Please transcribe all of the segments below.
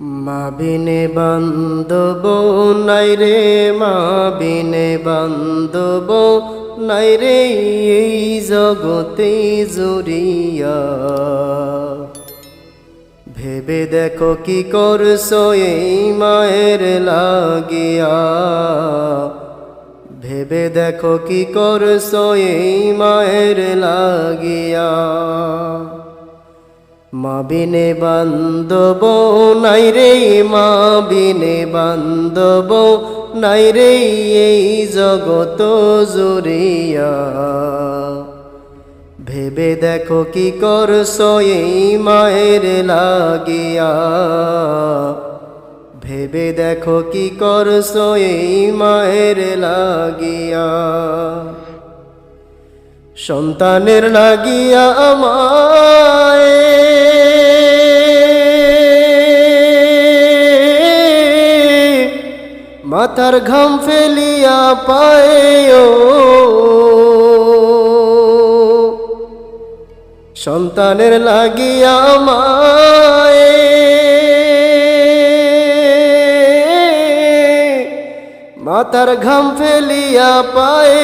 মা বিনে বান্ধব নাই রে মা বিনে বান্ধব নাই রে, এই জগতে জুরিয়া ভেবে দেখো কি করছ এই মায়ের লাগিয়া। ভেবে দেখো কি করছ এই মায়ের লাগিয়া। মা বিনে বান্ধব নাই রে মা বিনে বান্ধব নাই রে, এই জগত জুরিয়া ভেবে দেখো কি করছ এই মায়ের লাগিয়া। ভেবে দেখো কি করছ এই মায়ের লাগিয়া। সন্তানের লাগিয়া আমায় মাথার ঘাম ফেলিয়া পায় সন্তানের লাগিয়া আমায় মাথার ঘাম ফেলিয়া পায়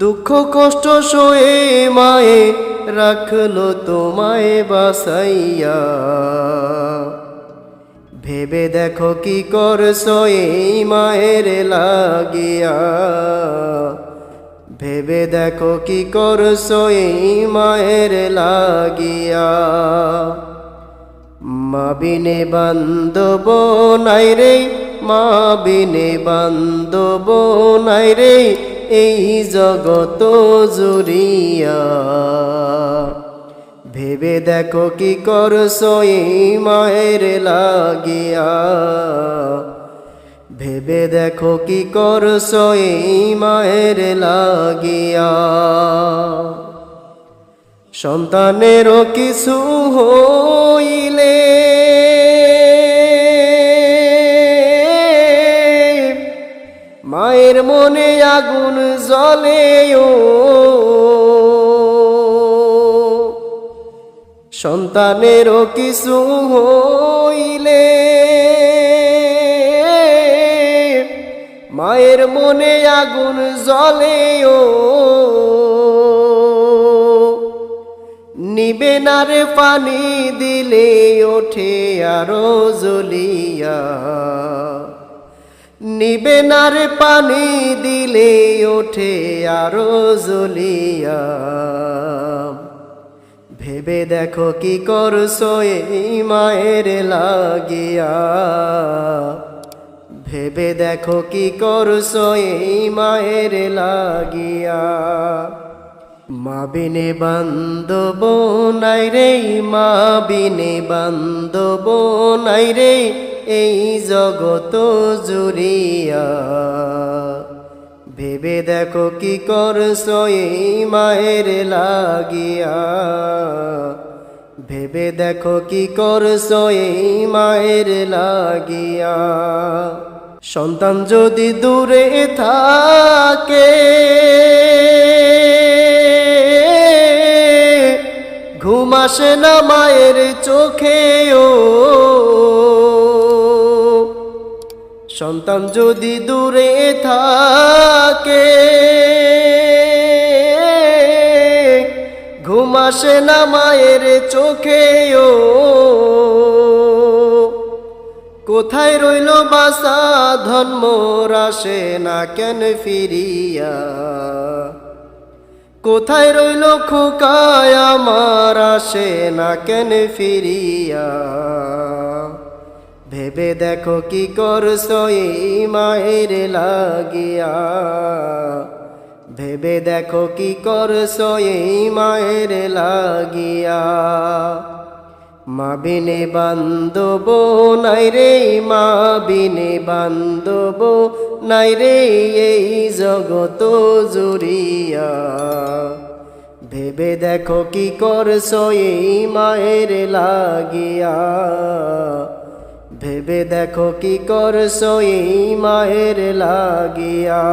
দুঃখ কষ্ট সয়ে মায়ে রাখল তোমায় বাসাইয়া। ভেবে দেখো কি করছ এই মায়ের লাগিয়া। ভেবে দেখো কি করছ এই মায়ের লাগিয়া। মা বিনে বান্ধব নাই রে মা বিনে বান্ধব নাই রে। এই জগত জুরিয়া ভেবে দেখো কি করছ এই মায়ের লাগিয়া। ভেবে দেখো কি করছ এই মায়ের লাগিয়া। সন্তানেরও কিছু হইলে মায়ের মনে আগুন জ্বলে সন্তানেরও কিছু হইলে, মায়ের মনে আগুন জ্বলে নিবে না রে পানি দিলে, ওঠে আরও জ্বলিয়া। নিবে না রে পানি দিলে ওঠে আরও জ্বলিয়া ভেবে দেখো কি করছ এই মায়ের লাগিয়া। ভেবে দেখো কি করছ এই মায়ের লাগিয়া। মা বিনে বান্ধব নাই রে মা বিনে বান্ধব নাই রে এই জগত জুরিয়া ভেবে দেখো কি করছ এই মায়ের লাগিয়া। ভেবে দেখো কি করছ এই মায়ের লাগিয়া। সন্তান যদি দূরে থাকে, ঘুম আসে না মায়ের চোখেও। সন্তান যদি দূরে থাকে, ঘুম আসে না মায়ের চোখেও। কোথায় রইল বাসা ধন্মর আসে না কেন ফিরিয়া। কোথায় রইল খোকায়, আমার আসে না কেন ফিরিয়া। ভেবে দেখো কি করছ এই মায়ের লাগিয়া। ভেবে দেখো কি করছ এই মায়ের লাগিয়া। মা বিনে বান্ধব নাই রে, মা বিনে বান্ধব নাই রে, এই জগত জুরিয়া ভেবে দেখো কি করছ এই মায়ের লাগিয়া। ভেবে দেখো কি করছ এই মায়ের লাগিয়া।